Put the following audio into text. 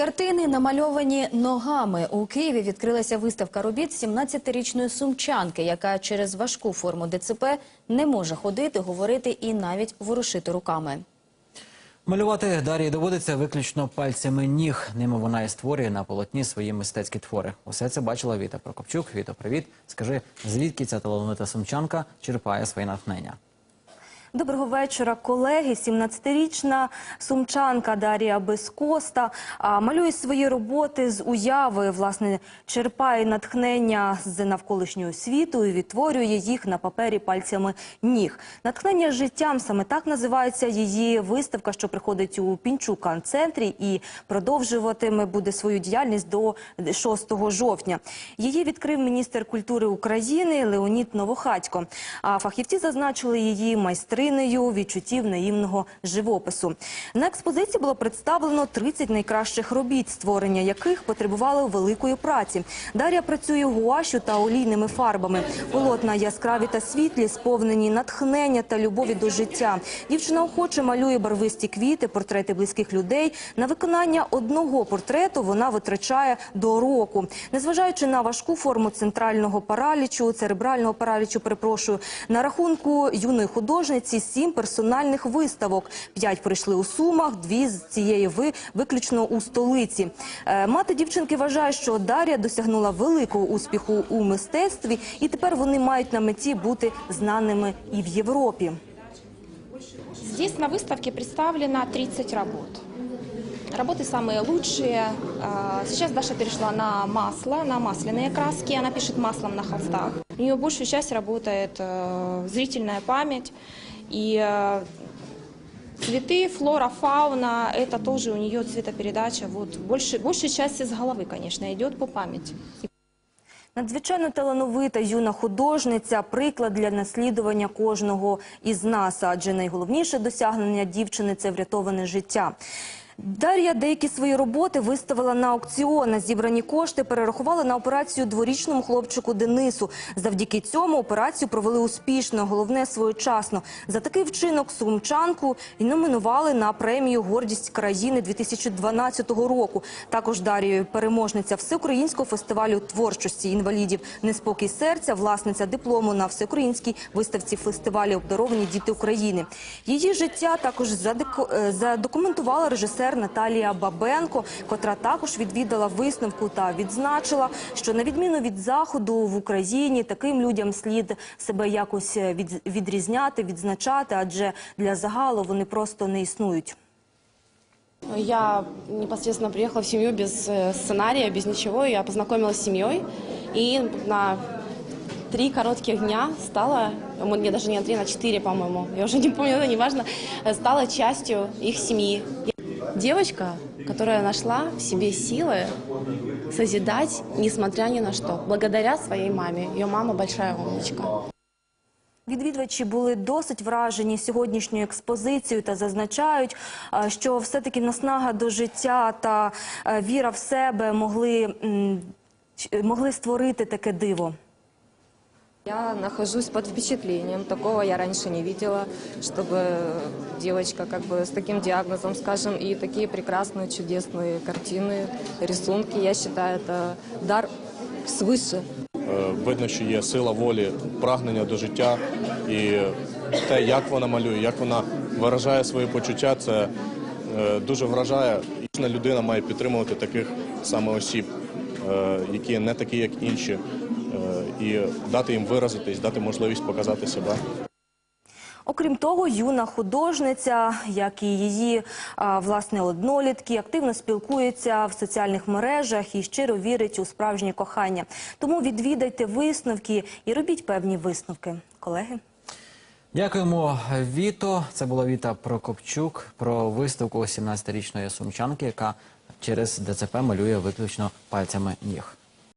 Картини намальовані ногами. У Києві відкрилася виставка робіт 17-річної сумчанки, яка через важку форму ДЦП не може ходити, говорити і навіть ворушити руками. Малювати Дарії доводиться виключно пальцями ніг. Ними вона і створює на полотні свої мистецькі твори. Усе це бачила Віта Прокопчук. Віто, привіт. Скажи, звідки ця талановита сумчанка черпає своє натхнення? Доброго вечора, колеги. 17-річна сумчанка Дарія Безкоста малює свої роботи з уяви, власне, черпає натхнення з навколишнього світу і відтворює їх на папері пальцями ніг. Натхнення життям саме так називається її виставка, що приходить у Пінчука центрі і продовжуватиме буде свою діяльність до 6 жовтня. Її відкрив міністр культури України Леонід Новохатько. А фахівці зазначили її майстринею відчуттів наївного живопису. На експозиції було представлено 30 найкращих робіт, створення яких потребували великої праці. Дар'я працює гуашю та олійними фарбами. Полотна яскраві та світлі, сповнені натхнення та любові до життя. Дівчина охоче малює барвисті квіти, портрети близьких людей. На виконання одного портрету вона витрачає до року. Незважаючи на важку форму центрального паралічу, церебрального паралічу, перепрошую, на рахунку юної художниці сім персональних виставок. П'ять прийшли у Сумах, дві з цієї ви виключно у столиці. Е, Мати дівчинки вважає, що Дар'я досягнула великого успіху у мистецтві, і тепер вони мають на меті бути знаними і в Європі. Здесь на выставке представлено 30 работ. Работы самые лучшие. А, Сейчас Даша перешла на масло, на масляные краски. Она пишет маслом на холстах. У нее большую часть работает э, зрительная память. И э, цветы, флора, фауна, это тоже у нее цветопередача. Вот больше, большая часть из головы, конечно, идет по памяти. Надзвичайно талановита юна художниця, приклад для наслідування кожного із нас, адже найголовніше досягнення дівчини це врятоване життя. Дар'я деякі свої роботи виставила на аукціон. На Зібрані кошти перерахували на операцію дворічному хлопчику Денису. Завдяки цьому операцію провели успішно, головне своєчасно. За такий вчинок сумчанку і номінували на премію Гордість країни 2012 року. Також Дар'єю переможниця всеукраїнського фестивалю творчості інвалідів Неспокій серця, власниця диплому на всеукраїнській виставці фестивалю Обдаровані діти України. Її життя також задеко- е, задокументувала режисер Наталія Бабенко, котра також відвідала виставку та відзначила, що на відміну від заходу в Україні таким людям слід себе якось е, від- відрізняти, відзначати, адже для загалу вони просто не існують. Я непосредственно приехала в семью без э, сценария, без ничего. Я познакомилась с семьей и на три коротких дня стала, ну, мне даже не на три, на четыре, по-моему, я уже не помню, но неважно, э, стала частью их семьи. Девочка, которая нашла в себе силы созидать, несмотря ни на что, благодаря своей маме. Ее мама большая умничка. Відвідувачі були досить вражені сьогоднішньою експозицією та зазначають, що все-таки наснага до життя та е, віра в себе могли, могли створити таке диво. Я нахожусь под впечатлением. Такого я раньше не видела, чтобы девочка как бы с таким диагнозом, скажем, и такие прекрасные, чудесные картины, рисунки. Я считаю, это дар свыше. Е, Видно, що є сила волі, прагнення до життя, і те, як вона малює, як вона виражає свої почуття, це е, дуже вражає. І Кожна людина має підтримувати таких саме осіб, е, які не такі, як інші, е, і дати їм виразитись, дати можливість показати себе. Окрім того, юна художниця, як і її а, власне однолітки, активно спілкується в соціальних мережах і щиро вірить у справжнє кохання. Тому відвідайте висновки і робіть певні висновки, колеги. Дякуємо, Віто. Це була Віта Прокопчук про виставку 17-річної сумчанки, яка через ДЦП малює виключно пальцями ніг.